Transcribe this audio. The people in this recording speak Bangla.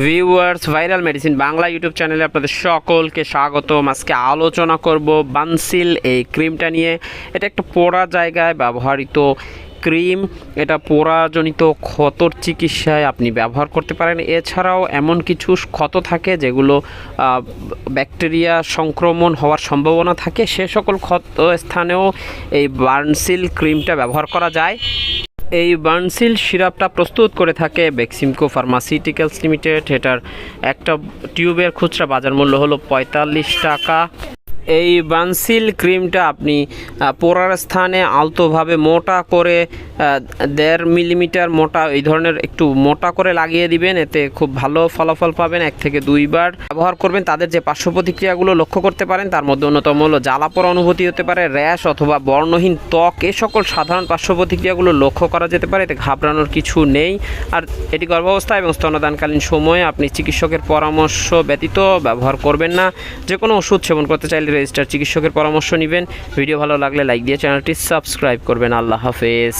Viewers viral medicine Bangla YouTube চ্যানেলে আপনাদের সকলকে স্বাগতম। আজকে আলোচনা করব বানসিল এই ক্রিমটা নিয়ে। এটা একটা পোড়া জায়গায় ব্যবহৃত ক্রিম। এটা পোড়াজনিত ক্ষতর চিকিৎসায় আপনি ব্যবহার করতে পারেন। এছাড়াও এমন কিছু ক্ষত থাকে যেগুলো ব্যাকটেরিয়া সংক্রমণ হওয়ার সম্ভাবনা থাকে। সে সকল ক্ষত স্থানেও এই বার্নসিল ক্রিমটা ব্যবহার করা যায়। এই বার্নসিল সিরাপটা প্রস্তুত করে থাকে বেক্সিমকো ফার্মাসিউটিক্যালস লিমিটেড। এটার একটা টিউবের খুচরা বাজার মূল্য হলো পঁয়তাল্লিশ টাকা। এই বানসিল ক্রিমটা আপনি পোড়ার স্থানে আলতোভাবে মোটা করে দেড় মিলিমিটার মোটা, এই ধরনের একটু মোটা করে লাগিয়ে দিবেন। এতে খুব ভালো ফলাফল পাবেন, এক থেকে দুইবার ব্যবহার করবেন। তাদের যে পার্শ্ব প্রতিক্রিয়াগুলো লক্ষ্য করতে পারেন, তার মধ্যে অন্যতম হলো জ্বালাপোড়া অনুভূতি হতে পারে, র্যাশ অথবা বর্ণহীন ত্বক, এ সকল সাধারণ পার্শ্ব প্রতিক্রিয়াগুলো লক্ষ্য করা যেতে পারে। এতে ঘাবড়ানোর কিছু নেই। আর এটি গর্ভাবস্থা এবং স্তনদানকালীন সময়ে আপনি চিকিৎসকের পরামর্শ ব্যতীত ব্যবহার করবেন না। যে কোনো ওষুধ সেবন করতে চাইলে রেজিস্টার চিকিৎসকের পরামর্শ নেবেন। ভিডিও ভালো লাগলে লাইক দিয়ে চ্যানেলটি সাবস্ক্রাইব করবেন। আল্লাহ হাফেজ।